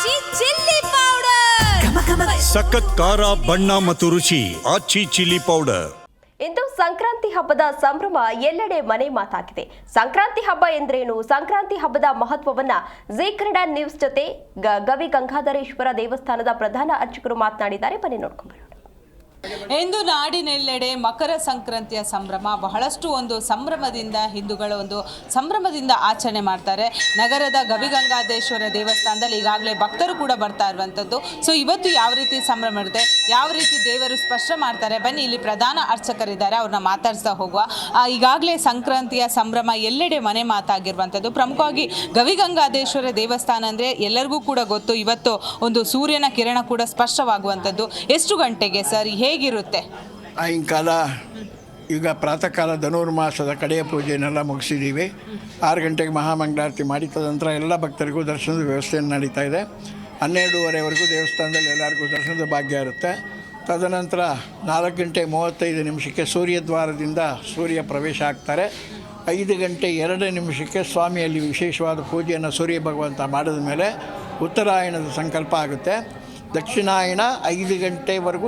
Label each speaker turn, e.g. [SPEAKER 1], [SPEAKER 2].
[SPEAKER 1] ಆಚಿ chilli powder
[SPEAKER 2] ಸಖತ್ ಖಾರ ಬಣ್ಣ ಮತ್ತು ರುಚಿ ಆಚಿ ಚಿಲ್ಲಿ ಪೌಡರ್
[SPEAKER 3] ಇಂದು ಸಂಕ್ರಾಂತಿ ಹಬ್ಬದ ಸಂಭ್ರಮ ಎಲ್ಲೆಡೆ ಮನೆ ಮಾತಾಗಿದೆ. ಸಂಕ್ರಾಂತಿ ಹಬ್ಬ ಎಂದ್ರೇನು? ಸಂಕ್ರಾಂತಿ ಹಬ್ಬದ ಮಹತ್ವವನ್ನ ಜಿ ಕನ್ನಡ ನ್ಯೂಸ್ ಜೊತೆ ಗವಿ ಗಂಗಾಧರೇಶ್ವರ ದೇವಸ್ಥಾನದ ಪ್ರಧಾನ ಅರ್ಚಕರು ಮಾತನಾಡಿದ್ದಾರೆ. ಬನ್ನಿ ನೋಡ್ಕೊಂಡು ಬರೋಣ
[SPEAKER 4] ಇಂದು ನಾಡಿನೆಲ್ಲೆಡೆ ಮಕರ ಸಂಕ್ರಾಂತಿಯ ಸಂಭ್ರಮ. ಬಹಳಷ್ಟು ಒಂದು ಸಂಭ್ರಮದಿಂದ ಹಿಂದೂಗಳು ಒಂದು ಸಂಭ್ರಮದಿಂದ ಆಚರಣೆ ಮಾಡ್ತಾರೆ. ನಗರದ ಗವಿಗಂಗಾಧೇಶ್ವರ ದೇವಸ್ಥಾನದಲ್ಲಿ ಈಗಾಗಲೇ ಭಕ್ತರು ಕೂಡ ಬರ್ತಾ ಇರುವಂಥದ್ದು. ಸೊ ಇವತ್ತು ಯಾವ ರೀತಿ ಸಂಭ್ರಮ ಇರುತ್ತೆ? ಯಾವ ರೀತಿ ದೇವರು ಸ್ಪಷ್ಟ ಮಾಡ್ತಾರೆ? ಬನ್ನಿ, ಇಲ್ಲಿ ಪ್ರಧಾನ ಅರ್ಚಕರಿದ್ದಾರೆ. ಅವ್ರನ್ನ ಮಾತಾಡ್ಸ್ತಾ ಹೋಗುವ. ಈಗಾಗಲೇ ಸಂಕ್ರಾಂತಿಯ ಸಂಭ್ರಮ ಎಲ್ಲೆಡೆ ಮನೆ ಮಾತಾಗಿರುವಂಥದ್ದು. ಪ್ರಮುಖವಾಗಿ ಗವಿಗಂಗಾಧೇಶ್ವರ ದೇವಸ್ಥಾನ ಅಂದರೆ ಎಲ್ಲರಿಗೂ ಕೂಡ ಗೊತ್ತು. ಇವತ್ತು ಒಂದು ಸೂರ್ಯನ ಕಿರಣ ಕೂಡ ಸ್ಪಷ್ಟವಾಗುವಂಥದ್ದು ಎಷ್ಟು ಗಂಟೆಗೆ ಸರ್? ಹೇಗಿರುತ್ತೆ
[SPEAKER 5] ಸಾಯಂಕಾಲ ಈಗ ಪ್ರಾತಃ ಕಾಲ ಧನುರ್ಮಾಸದ ಕಡೆಯ ಪೂಜೆಯನ್ನೆಲ್ಲ ಮುಗಿಸಿದ್ದೀವಿ. ಆರು ಗಂಟೆಗೆ ಮಹಾಮಂಗಳಾರತಿ ಮಾಡಿ, ತದನಂತರ ಎಲ್ಲ ಭಕ್ತರಿಗೂ ದರ್ಶನದ ವ್ಯವಸ್ಥೆಯನ್ನು ನಡೀತಾ ಇದೆ. ಹನ್ನೆರಡೂವರೆವರೆಗೂ ದೇವಸ್ಥಾನದಲ್ಲಿ ಎಲ್ಲರಿಗೂ ದರ್ಶನದ ಭಾಗ್ಯ ಇರುತ್ತೆ. ತದನಂತರ ನಾಲ್ಕು ಗಂಟೆ ಮೂವತ್ತೈದು ನಿಮಿಷಕ್ಕೆ ಸೂರ್ಯದ್ವಾರದಿಂದ ಸೂರ್ಯ ಪ್ರವೇಶ ಆಗ್ತಾರೆ. ಐದು ಗಂಟೆ ಎರಡು ನಿಮಿಷಕ್ಕೆ ಸ್ವಾಮಿಯಲ್ಲಿ ವಿಶೇಷವಾದ ಪೂಜೆಯನ್ನು ಸೂರ್ಯ ಭಗವಂತ ಮಾಡಿದ ಮೇಲೆ ಉತ್ತರಾಯಣದ ಸಂಕಲ್ಪ ಆಗುತ್ತೆ. ದಕ್ಷಿಣಾಯಣ ಐದು ಗಂಟೆವರೆಗೂ